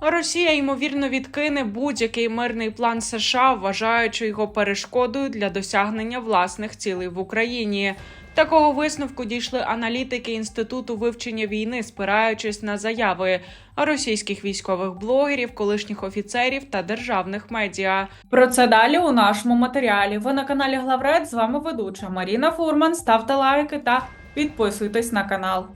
Росія ймовірно відкине будь-який мирний план США, вважаючи його перешкодою для досягнення власних цілей в Україні. Такого висновку дійшли аналітики інституту вивчення війни, спираючись на заяви російських військових блогерів, колишніх офіцерів та державних медіа. Про це далі у нашому матеріалі. Ви на каналі Главред. З вами ведуча Маріна Фурман. Ставте лайки та підписуйтесь на канал.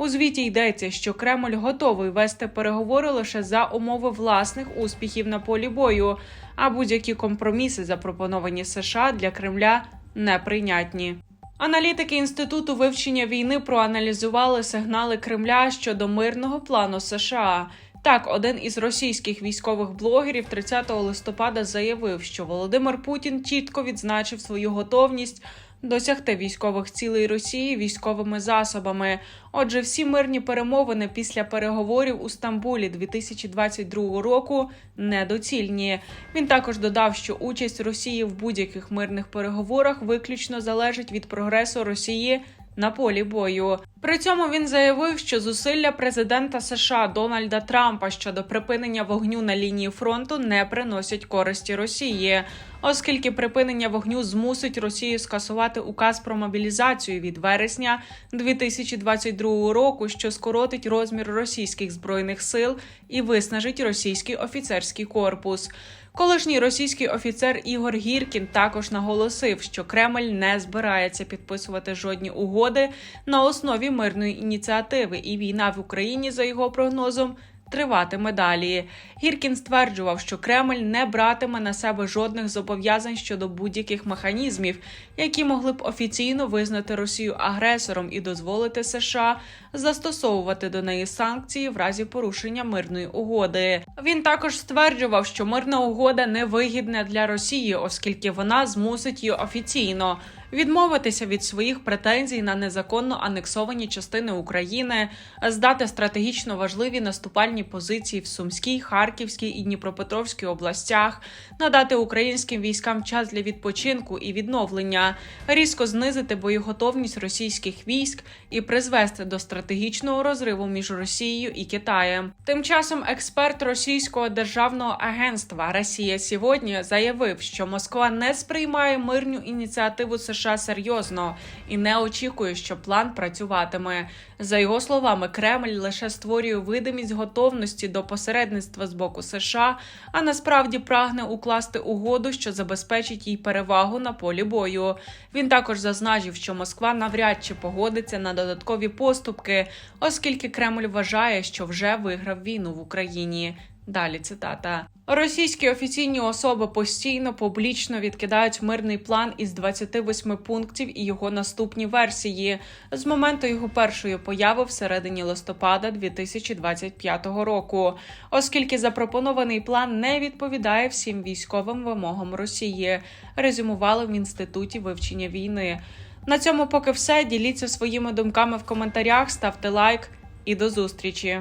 У звіті йдеться, що Кремль готовий вести переговори лише за умови власних успіхів на полі бою, а будь-які компроміси, запропоновані США для Кремля, неприйнятні. Аналітики інституту вивчення війни проаналізували сигнали Кремля щодо мирного плану США. Так, один із російських військових блогерів 30 листопада заявив, що Володимир Путін чітко відзначив свою готовність досягти військових цілей Росії військовими засобами. Отже, всі мирні перемовини після переговорів у Стамбулі 2022 року недоцільні. Він також додав, що участь Росії в будь-яких мирних переговорах виключно залежить від прогресу Росії. На полі бою при цьому він заявив, що зусилля президента США Дональда Трампа щодо припинення вогню на лінії фронту не приносять користі Росії, оскільки припинення вогню змусить Росію скасувати указ про мобілізацію від вересня 2022 року, що скоротить розмір російських збройних сил і виснажить російський офіцерський корпус. Колишній російський офіцер Ігор Гіркін також наголосив, що Кремль не збирається підписувати жодні угоди на основі мирної ініціативи, і війна в Україні, за його прогнозом, триватиме далі. Гіркін стверджував, що Кремль не братиме на себе жодних зобов'язань щодо будь-яких механізмів, які могли б офіційно визнати Росію агресором і дозволити США застосовувати до неї санкції в разі порушення мирної угоди. Він також стверджував, що мирна угода не вигідна для Росії, оскільки вона змусить її офіційно. Відмовитися від своїх претензій на незаконно анексовані частини України, здати стратегічно важливі наступальні позиції в Сумській, Харківській і Дніпропетровській областях, надати українським військам час для відпочинку і відновлення, різко знизити боєготовність російських військ і призвести до стратегічного розриву між Росією і Китаєм. Тим часом експерт російського державного агентства Росія сьогодні заявив, що Москва не сприймає мирну ініціативу США серйозно і не очікує, що план працюватиме. За його словами, Кремль лише створює видимість готовності до посередництва з боку США, а насправді прагне укласти угоду, що забезпечить їй перевагу на полі бою. Він також зазначив, що Москва навряд чи погодиться на додаткові поступки, оскільки Кремль вважає, що вже виграв війну в Україні. Далі цитата. Російські офіційні особи постійно публічно відкидають мирний план із 28 пунктів і його наступні версії з моменту його першої появи в середині листопада 2025 року, оскільки запропонований план не відповідає всім військовим вимогам Росії. Резюмували в інституті вивчення війни. На цьому поки все. Діліться своїми думками в коментарях, ставте лайк і до зустрічі.